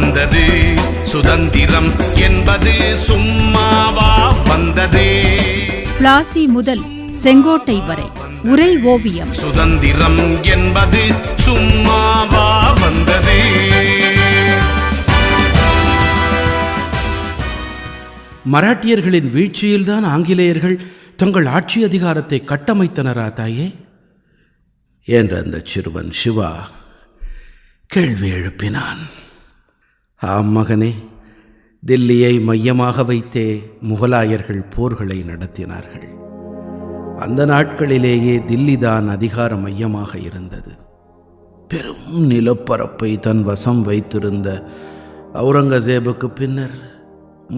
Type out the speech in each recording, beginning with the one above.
வந்தது. சுதந்திரம் என்பது சும்மாவா வந்தது. பிளாசி முதல் செங்கோட்டை வரை உரை ஓவியம். சுதந்திரம் என்பது சும்மாவா வந்தது. மராட்டியர்களின் வீழ்ச்சியில்தான் ஆங்கிலேயர்கள் தங்கள் ஆட்சி அதிகாரத்தை கட்டமைத்தனரா தாயே? என்ற அந்த சிறுவன் சிவா கேள்வி எழுப்பினான். ஆம் மகனே தில்லியை மையமாக வைத்தே முகலாயர்கள் போர்களை நடத்தினார்கள். அந்த நாட்களிலேயே தில்லிதான் அதிகார மையமாக இருந்தது. பெரும் நிலப்பரப்பை தன் வசம் வைத்திருந்த அவுரங்கசேபுக்கு பின்னர்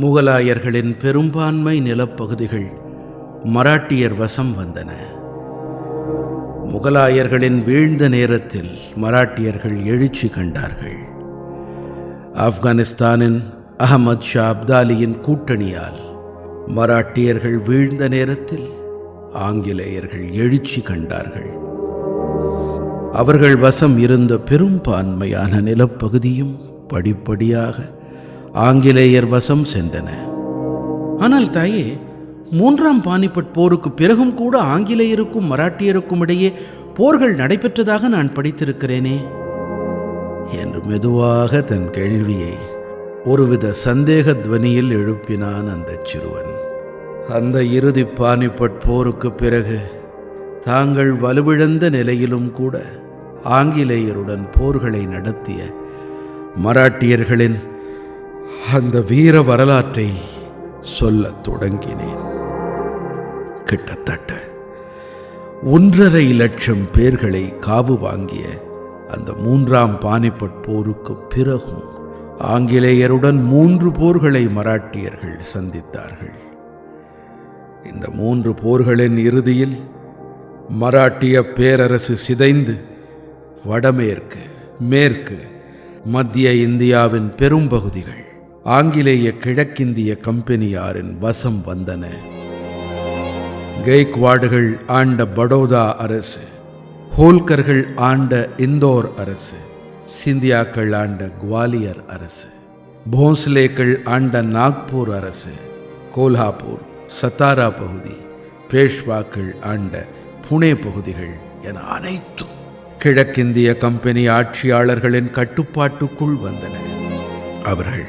முகலாயர்களின் பெரும்பான்மை நிலப்பகுதிகள் மராட்டியர் வசம் வந்தன. முகலாயர்களின் வீழ்ந்த நேரத்தில் மராட்டியர்கள் எழுச்சி கண்டார்கள். ஆப்கானிஸ்தானின் அகமது ஷா அப்தாலியின் கூட்டணியால் மராட்டியர்கள் வீழ்ந்த நேரத்தில் ஆங்கிலேயர்கள் எழுச்சி கண்டார்கள். அவர்கள் வசம் இருந்த பெரும்பான்மையான நிலப்பகுதியும் படிப்படியாக ஆங்கிலேயர் வசம் சென்றன. ஆனால் தாயே மூன்றாம் பானிபட் போருக்கு பிறகும் கூட ஆங்கிலேயருக்கும் மராட்டியருக்கும் இடையே போர்கள் நடைபெற்றதாக நான் படித்திருக்கிறேனே. என்று மெதுவாக தன் கேள்வியை ஒருவித சந்தேக துவனியில் எழுப்பினான் அந்த சிறுவன். அந்த இறுதி பானிபட் போருக்கு பிறகு தாங்கள் வலுவிழந்த நிலையிலும் கூட ஆங்கிலேயருடன் போர்களை நடத்திய மராட்டியர்களின் அந்த வீர வரலாற்றை சொல்லத் தொடங்கினேன். கிட்டத்தட்ட ஒன்றரை லட்சம் பேர்களை காவு வாங்கிய அந்த மூன்றாம் பானிபட் போருக்கு பிறகும் ஆங்கிலேயருடன் மூன்று போர்களை மராட்டியர்கள் சந்தித்தார்கள். இந்த மூன்று போர்களின் இறுதியில் மராட்டிய பேரரசு சிதைந்து வடமேற்கு மேற்கு மத்திய இந்தியாவின் பெரும்பகுதிகள் ஆங்கிலேய கிழக்கிந்திய கம்பெனியாரின் வசம் வந்தன. கெய்க்வாடுகள் ஆண்ட படோதா அரசு ஹோல்கர்கள் ஆண்ட இந்தோர் அரசு சிந்தியாக்கள் ஆண்ட குவாலியர் அரசு போன்ஸ்லேக்கள் ஆண்ட நாக்பூர் அரசு கோல்ஹாப்பூர் சத்தாரா பகுதி பேஷ்வாக்கள் ஆண்ட புனே பகுதிகள் என அனைத்தும் கிழக்கிந்திய கம்பெனி ஆட்சியாளர்களின் கட்டுப்பாட்டுக்குள் வந்தன. அவர்கள்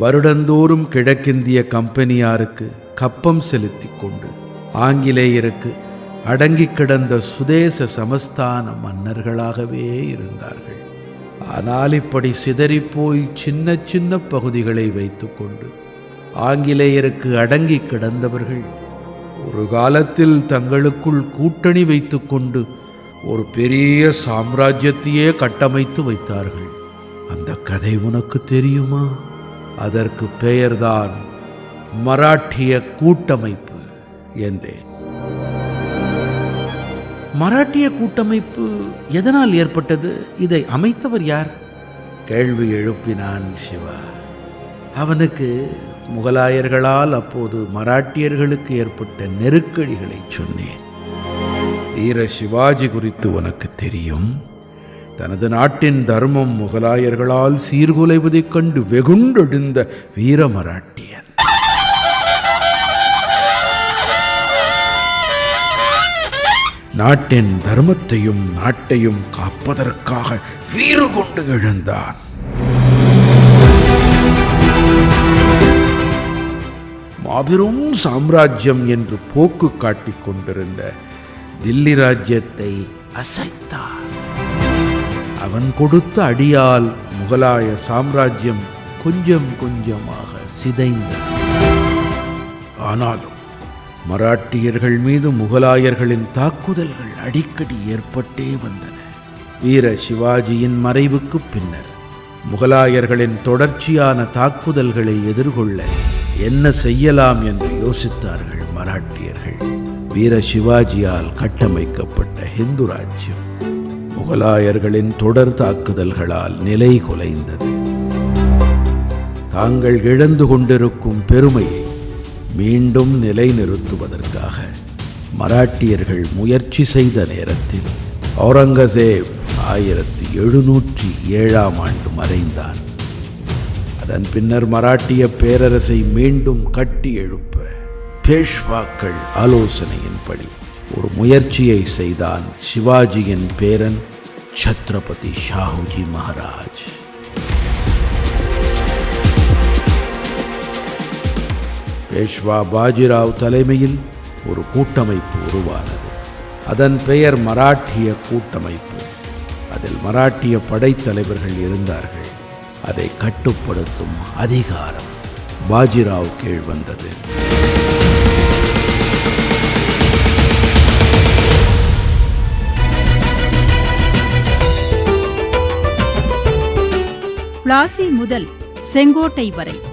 வருடந்தோறும் கிழக்கிந்திய கம்பெனியாருக்கு கப்பம் செலுத்தி கொண்டு ஆங்கிலேயருக்கு அடங்கி கிடந்த சுதேச சமஸ்தான மன்னர்களாகவே இருந்தார்கள். ஆனால் இப்படி சிதறிப்போய் சின்ன சின்ன பகுதிகளை வைத்துக்கொண்டு ஆங்கிலேயருக்கு அடங்கி கிடந்தவர்கள் ஒரு காலத்தில் தங்களுக்குள் கூட்டணி வைத்துக்கொண்டு ஒரு பெரிய சாம்ராஜ்யத்தையே கட்டமைத்து வைத்தார்கள். அந்த கதை உனக்கு தெரியுமா? அதற்கு பெயர்தான் மராட்டிய கூட்டமைப்பு என்றேன். மராட்டிய கூட்டமைப்பு எதனால் ஏற்பட்டது? இதை அமைத்தவர் யார்? கேள்வி எழுப்பினான் சிவா. அவனுக்கு முகலாயர்களால் அப்போது மராட்டியர்களுக்கு ஏற்பட்ட நெருக்கடிகளை சொன்னேன். வீர சிவாஜி குறித்து உனக்கு தெரியும். தனது நாட்டின் தர்மம் முகலாயர்களால் சீர்குலைவதைக் கண்டு வெகுண்டெழுந்த வீர மராட்டியர் நாட்டின் தர்மத்தையும் நாட்டையும் காப்பதற்காக வீறு கொண்டு எழுந்தான். மாபெரும் சாம்ராஜ்யம் என்று போக்கு காட்டிக் கொண்டிருந்த தில்லி ராஜ்யத்தை அசைத்தான். அவன் கொடுத்த அடியால் முகலாய சாம்ராஜ்யம் கொஞ்சம் கொஞ்சமாக சிதைந்தது. ஆனாலும் மராட்டியர்கள் மீது முகலாயர்களின் தாக்குதல்கள் அடிக்கடி ஏற்பட்டே வந்தன. வீர சிவாஜியின் மறைவுக்கு பின்னர் முகலாயர்களின் தொடர்ச்சியான தாக்குதல்களை எதிர்கொள்ள என்ன செய்யலாம் என்று யோசித்தார்கள் மராட்டியர்கள். வீர சிவாஜியால் கட்டமைக்கப்பட்ட ஹிந்து ராஜ்யம் முகலாயர்களின் தொடர் தாக்குதல்களால் நிலை குலைந்தது. தாங்கள் இழந்து கொண்டிருக்கும் பெருமையை மீண்டும் நிலைநிறுத்துவதற்காக மராட்டியர்கள் முயற்சி செய்த நேரத்தில் அவுரங்கசேப் ஆயிரத்தி எழுநூற்றி ஏழாம் ஆண்டு மறைந்தான். அதன் பின்னர் மராட்டிய பேரரசை மீண்டும் கட்டி எழுப்ப பேஷ்வாக்கள் ஆலோசனையின்படி ஒரு முயற்சியை செய்தான் சிவாஜியின் பேரன் சத்ரபதி ஷாஹுஜி மகாராஜ். பேஷ்வா பாஜிராவ் தலைமையில் ஒரு கூட்டமைப்பு உருவானது. அதன் பெயர் மராட்டிய கூட்டமைப்பு. அதில் மராட்டிய படைத்தலைவர்கள் இருந்தார்கள். அதை கட்டுப்படுத்தும் அதிகாரம் பாஜிராவ் கீழ் வந்தது. பிளாசி முதல் செங்கோட்டை வரை